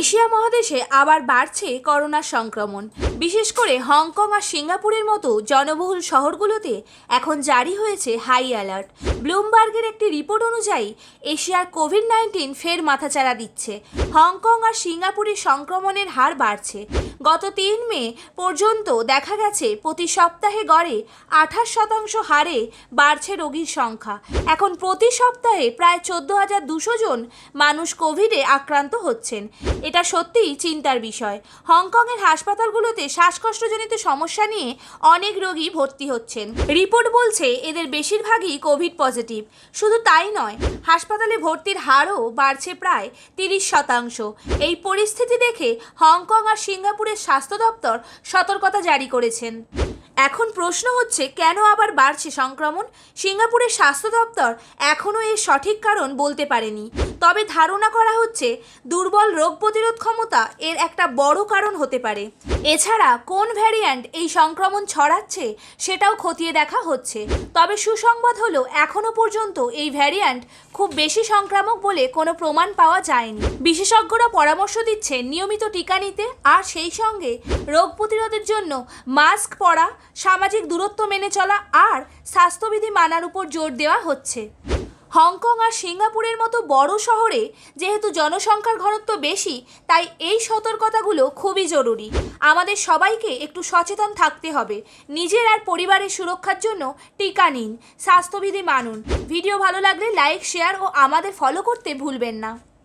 Asia মহাদেশে আবার বাড়ছে করোনার সংক্রমণ। বিশেষ করে হংকং আর সিঙ্গাপুরের মতো জনবহুল শহরগুলোতে এখন জারি হয়েছে হাই অ্যালার্ট। ব্লুমবার্গের একটি রিপোর্ট অনুযায়ী, এশিয়ার কোভিড নাইন্টিন ফের মাথাচাড়া দিচ্ছে। হংকং আর সিঙ্গাপুরে সংক্রমণের হার বাড়ছে। গত তিন মে পর্যন্ত দেখা গেছে, প্রতি সপ্তাহে গড়ে আঠাশ শতাংশ হারে বাড়ছে রোগীর সংখ্যা। এখন প্রতি সপ্তাহে প্রায় চোদ্দ হাজার দুশো জন মানুষ কোভিডে আক্রান্ত হচ্ছেন। এটা সত্যিই চিন্তার বিষয়। হংকংয়ের হাসপাতালগুলোতে শ্বাসকষ্টজনিত সমস্যা নিয়ে অনেক রোগী ভর্তি হচ্ছেন। রিপোর্ট বলছে এদের বেশিরভাগই কোভিড পজিটিভ। শুধু তাই নয়, হাসপাতালে ভর্তির হারও বাড়ছে প্রায় তিরিশ শতাংশ। এই পরিস্থিতি দেখে হংকং আর সিঙ্গাপুরের স্বাস্থ্য দপ্তর সতর্কতা জারি করেছেন। এখন প্রশ্ন হচ্ছে, কেন আবার বাড়ছে সংক্রমণ? সিঙ্গাপুরের স্বাস্থ্য দপ্তর এখনও এর সঠিক কারণ বলতে পারেনি। তবে ধারণা করা হচ্ছে, দুর্বল রোগ প্রতিরোধ ক্ষমতা এর একটা বড় কারণ হতে পারে। এছাড়া কোন ভ্যারিয়েন্ট এই সংক্রমণ ছড়াচ্ছে সেটাও খতিয়ে দেখা হচ্ছে। তবে সুসংবাদ হলো এখনও পর্যন্ত এই ভ্যারিয়েন্ট খুব বেশি সংক্রামক বলে কোনো প্রমাণ পাওয়া যায়নি। বিশেষজ্ঞরা পরামর্শ দিচ্ছে নিয়মিত টিকা নিতে আর সেই সঙ্গে রোগ প্রতিরোধের জন্য মাস্ক পরা, সামাজিক দূরত্ব মেনে চলা আর স্বাস্থ্যবিধি মানার উপর জোর দেওয়া হচ্ছে। হংকং আর সিঙ্গাপুরের মতো বড় শহরে যেহেতু জনসংখ্যার ঘনত্ব বেশি, তাই এই সতর্কতাগুলো খুবই জরুরি। আমাদের সবাইকে একটু সচেতন থাকতে হবে। নিজের আর পরিবারের সুরক্ষার জন্য টিকা নিন, স্বাস্থ্যবিধি মানুন। ভিডিও ভালো লাগলে লাইক, শেয়ার ও আমাদের ফলো করতে ভুলবেন না।